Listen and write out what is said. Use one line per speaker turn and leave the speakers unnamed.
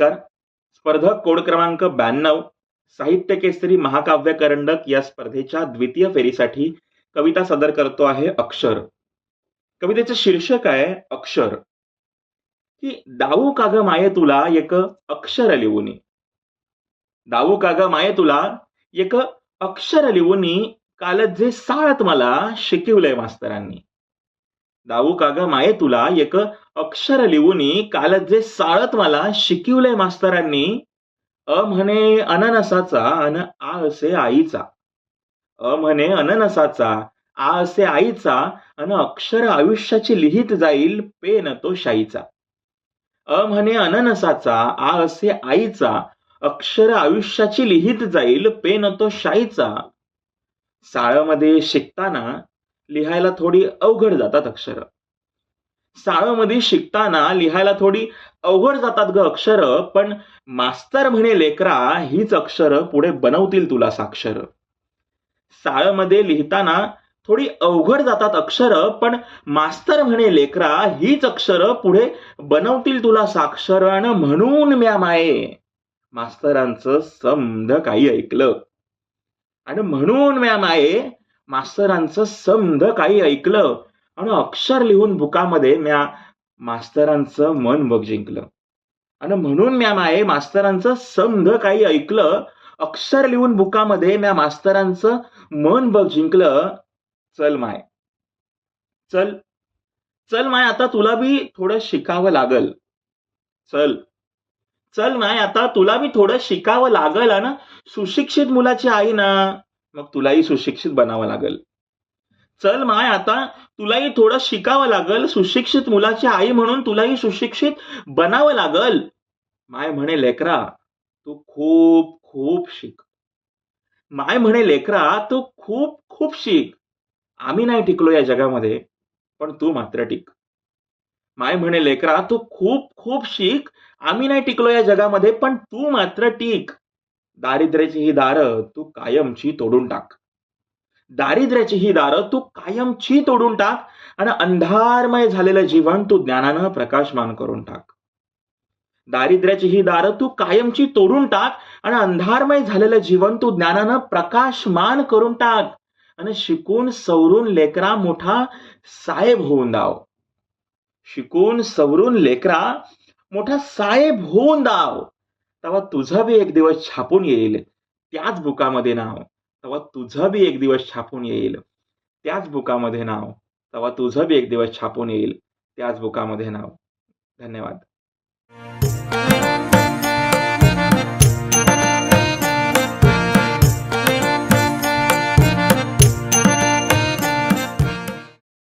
नमस्कार. स्पर्धक कोड क्रमांक ब्याण्णव साहित्य केसरी महाकाव्य करंडक या स्पर्धेच्या द्वितीय फेरीसाठी कविता सादर करतो आहे अक्षर. कवितेचं शीर्षक आहे अक्षर. की दाऊ काग माये तुला एक अक्षर लिहूनी. दाऊ काग माये तुला एक अक्षर लिहूनी काल जे साळत मला शिकवलंय मास्तरांनी. दाऊ काग माये तुला एक अक्षर लिहूनी काल जे साळत मला शिकवलंय मास्तरांनी अ म्हणे अननसाचा अन आ असे आईचा. अ म्हणे अननसाचा आ असे आईचा अन अक्षर आयुष्याची लिहित जाईल पेन तो शाईचा. अ म्हणे अननसाचा आ असे आईचा अक्षर आयुष्याची लिहित जाईल पेन तो शाईचा. साळमध्ये शिकताना लिहायला थोडी अवघड जातात अक्षर. शाळेमध्ये शिकताना लिहायला थोडी अवघड जातात ग अक्षर पण मास्तर म्हणे लेकरा हीच अक्षर पुढे बनवतील तुला साक्षर. शाळेमध्ये लिहिताना थोडी अवघड जातात अक्षर पण मास्तर म्हणे लेकरा हीच अक्षर पुढे बनवतील तुला साक्षर आणि म्हणून म्या माये. मास्तरांचं समध काही ऐकलं. आणि म्हणून म्या माये मास्तरांचं समध काही ऐकलं. आणि अक्षर लिहून बुकामध्ये म्या मास्तरांचं मन बघ जिंकलं. आणि म्हणून म्या माये मास्तरांचं समध काही ऐकलं अक्षर लिहून बुकामध्ये म्या मास्तरांचं मन बघ जिंकलं. चल माय. चल. चल माय आता तुला बी थोडं शिकावं लागल. चल. चल माय आता तुला बी थोडं शिकावं लागल ना सुशिक्षित मुलाची आई ना मग तुलाही सुशिक्षित बनावं लागल. चल माय आता तुलाही थोडं शिकावं लागल. सुशिक्षित मुलाची आई म्हणून तुलाही सुशिक्षित बनावं लागल. माय म्हणे लेकरा तू खूप खूप शिक. माय म्हणे लेकरा तू खूप खूप शिक. आम्ही नाही टिकलो या जगामध्ये पण तू मात्र टिक. माय म्हणे लेकरा तू खूप खूप शिक. आम्ही नाही टिकलो या जगामध्ये पण तू मात्र टिक. दारिद्र्याची ही दारं तू कायमची तोडून टाक. दारिद्र्याची ही दारं तू कायमची तोडून टाक आणि अंधारमय झालेलं जीवन तू ज्ञानानं प्रकाशमान करून टाक. दारिद्र्याची ही दारं तू कायमची तोडून टाक आणि अंधारमय झालेलं जीवन तू ज्ञानानं प्रकाशमान करून टाक आणि शिकून सवरून लेकरा मोठा साहेब होऊन दाव. शिकून सवरून लेकरा मोठा साहेब होऊन दाव. तेव्हा तुझं बी एक दिवस छापून येईल. त्याच बुकामध्ये नाव. तेव्हा तुझं बी एक दिवस छापून येईल. त्याच बुकामध्ये नाव. तेव्हा तुझं बी एक दिवस छापून येईल. त्याच बुकामध्ये नाव. धन्यवाद.